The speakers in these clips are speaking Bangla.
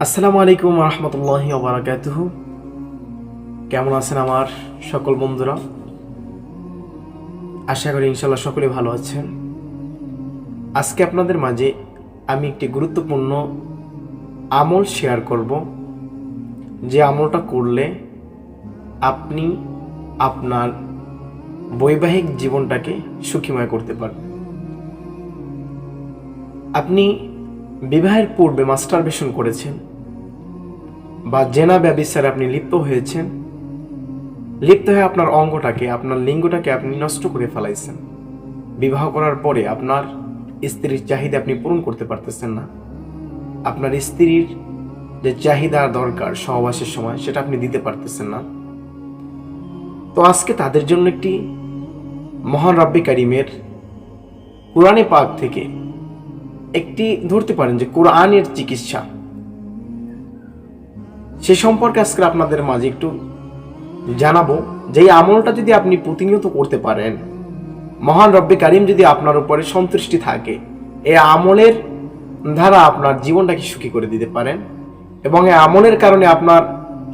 আসসালামু আলাইকুম রহমতুল্লাহি ওবরাকাতুহ কেমন আছেন আমার সকল বন্ধুরা? আশা করি ইনশাল্লাহ সকলে ভালো আছেন। আজকে আপনাদের মাঝে আমি একটি গুরুত্বপূর্ণ আমল শেয়ার করব। যে আমলটা করলে আপনি আপনার বৈবাহিক জীবনটাকে সুখীময় করতে পারবেন। আপনি বিবাহের পূর্বে মাস্টারবেশন করেছেন। বা জেনা ব্যবিচারে আপনি লিপ্ত হয়েছেন। লিপ্ত হয়ে আপনার অঙ্গটাকে, আপনার লিঙ্গটাকে আপনি নষ্ট করে ফেলাইছেন। বিবাহ করার পরে আপনার স্ত্রীর চাহিদা আপনি পূরণ করতে পারতেছেন না। আপনার স্ত্রীর যে চাহিদা দরকার সহবাসের সময়, সেটা আপনি দিতে পারতেছেন না। তো আজকে তাদের জন্য একটি মহান রব্বি কারিমের কোরআনে পাক থেকে একটি ধরতে পারেন যে কোরআনের চিকিৎসা। সে সম্পর্কে আজকে আপনাদের মাঝে একটু জানাব যে এই আমলটা যদি আপনি প্রতিনিয়ত করতে পারেন, মহান রব্বে কারিম যদি আপনার উপরে সন্তুষ্টি থাকে এই আমলের দ্বারা আপনার জীবনটাকে সুখী করে দিতে পারেন এবং এই আমলের কারণে আপনার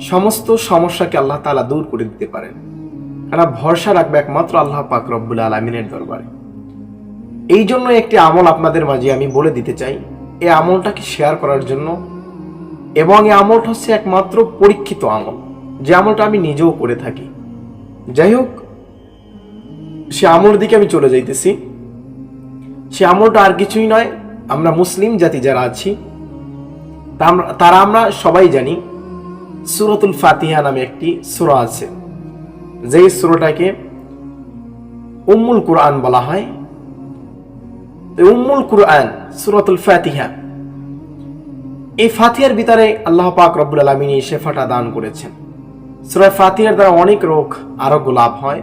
সমস্ত সমস্যাকে আল্লাহ তালা দূর করে দিতে পারেন। কারণ ভরসা রাখবে একমাত্র আল্লাহ পাক রব্বুল আলমিনের দরবারে। এই জন্য একটি আমল আপনাদের মাঝে আমি বলে দিতে চাই এই আমলটাকে শেয়ার করার জন্য। এবং এই আমলটা হচ্ছে একমাত্র পরীক্ষিত আমল, যে আমলটা আমি নিজেও করে থাকি। যাই হোক, সে আমল দিকে আমি চলে যাইতেছি। সে আমলটা আর কিছুই নয়, আমরা মুসলিম জাতি যারা আছি তারা আমরা সবাই জানি, সুরতুল ফাতিহা নামে একটি সুরা আছে। যেই সুরটাকে উম্মুল কোরআন বলা হয় উম্মুল কুরআন, সুরাতুল ফাতিহা। এই ফাতিহার ভিতরে আল্লাহ পাক রব্বুল আলমিন শেফাটা দান করেছেন। সুরায় ফাতিহার দ্বারা অনেক রোগ আরোগ্য লাভ হয়।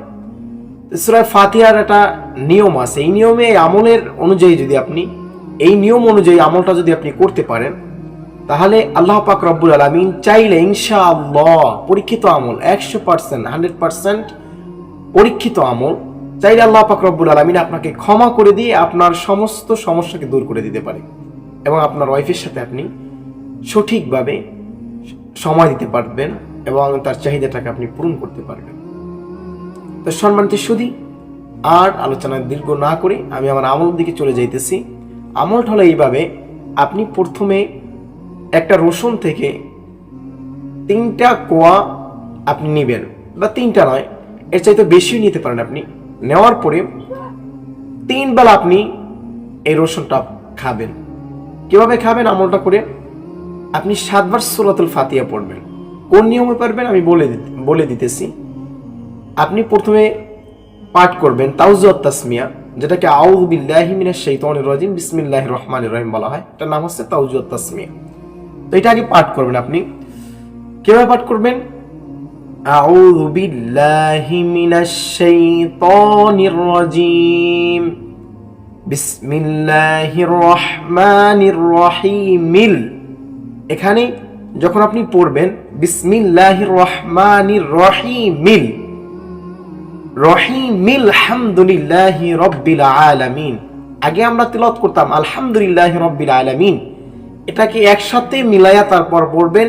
সুরায় ফাতিহার একটা নিয়ম আছে। এই নিয়মে আমলের অনুযায়ী যদি আপনি, এই নিয়ম অনুযায়ী আমলটা যদি আপনি করতে পারেন, তাহলে আল্লাহ পাক রব্বুল আলমিন চাইলে ইনশা আল্লাহ পরীক্ষিত আমল, একশো পার্সেন্ট হান্ড্রেড পার্সেন্ট পরীক্ষিত আমল চাইলে আল্লাহ পাক রব্বুল আলমিন আপনাকে ক্ষমা করে দিয়ে আপনার সমস্ত সমস্যাকে দূর করে দিতে পারে এবং আপনার ওয়াইফের সাথে আপনি সঠিকভাবে সময় দিতে পারবেন এবং তার চাহিদাটাকে আপনি পূরণ করতে পারবেন। তো সম্মানিত সুদী আর আলোচনা দীর্ঘ না করে আমি আমার আমল দিকে চলে যাইতেছি। আমলটা হলো এইভাবে, আপনি প্রথমে একটা রসুন থেকে তিনটা কোয়া আপনি নেবেন, বা তিনটা নয়, এর চাইতে বেশিও নিতে পারেন আপনি। নেওয়ার পরে তিন বেলা আপনি এই রসুনটা খাবেন। কীভাবে খাবেন? আমলটা করে আপনি সাতবার সোলাতুল ফাতিয়া পড়বেন। কোন নিয়মে পারবেন? আমি বলে বলে দিতেছি। আপনি প্রথমে পাঠ করবেন তাউজুত তাসমিয়া, যেটাকে আউযু বিল্লাহি মিনাশ শাইতানির রাজিম, বিসমিল্লাহির রহমানির রহিম বলা হয়। এটার নাম হচ্ছে তাউজুত তাসমিয়া। তো এটা আগে পাঠ করবেন আপনি। কীভাবে পাঠ করবেন? أعوذ بالله من الشيطان الرجيم بسم الله الرحمن الرحيم এখানে যখন আপনি পড়বেন বিসমিল্লাহির রহমানির রহিমিল রহিমিল হামদুলিল্লাহি রব্বিল আলামিন আগে আমরা তিলত করতাম আলহামদুলিল্লাহি রব্বিল আলামিন এটাকে একসাথে মিলায়া তারপর পড়বেন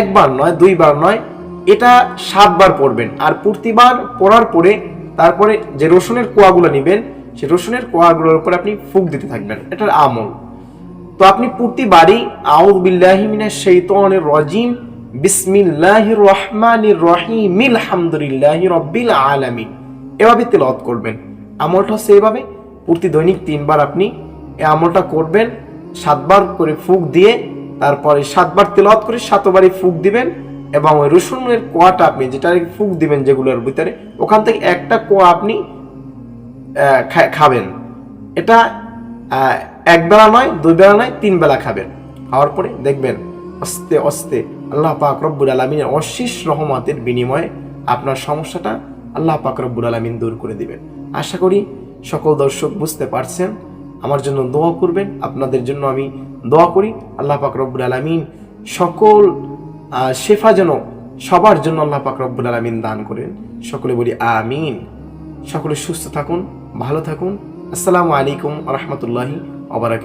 একবার নয়, দুইবার নয়, এটা সাতবার পড়বেন। আর প্রতিবার পড়ার পরে তারপরে যে রসুনের কোয়াগুলো নেবেন সেই রসুনের কোয়াগুলোর উপর আপনি ফুক দিতে থাকবেন। এটার আমল। তো আপনি প্রতিবারই আউদ বিল্লাহি মিনাশ শাইতানির রাজিম, বিসমিল্লাহির রহমানির রহিমিল হামদুলিল্লাহি রব্বিল আলামিন। এভাবে তেলাওয়াত করবেন। আমলটা হচ্ছে এভাবে। প্রতি দৈনিক তিনবার আপনি এই আমলটা করবেন, সাতবার করে ফুক দিয়ে তারপরে সাতবার তেলাওয়াত করে সাতবারই ফুক দিবেন এবং ওই রসুনের কোয়াটা আপনি যেটা ফুক দিবেন যেগুলোর ভিতরে ওখান থেকে একটা কোয়া আপনি খাবেন। এটা আহ, এক বেলা নয় দুই বেলা নয় তিন বেলা খাবেন। খাওয়ার পরে দেখবেন আস্তে আস্তে আল্লাহ পাক রব্বুল আলমিনের অশেষ রহমতের বিনিময়ে আপনার সমস্যাটা আল্লাহ পাক রব্বুল আলমিন দূর করে দিবেন। আশা করি সকল দর্শক বুঝতে পারছেন। আমার জন্য দোয়া করবেন। আপনাদের জন্য আমি দোয়া করি, আল্লাহ পাক রব্বুল আলমিন সকল শেফা যেন সবার জন্য আল্লাহ পাক রব্বুল আলমিন দান করেন। সকলে বলি আমিন। সকলে সুস্থ থাকুন, ভালো থাকুন। আসসালামু আলাইকুম রহমতুল্লাহি অবরাকাত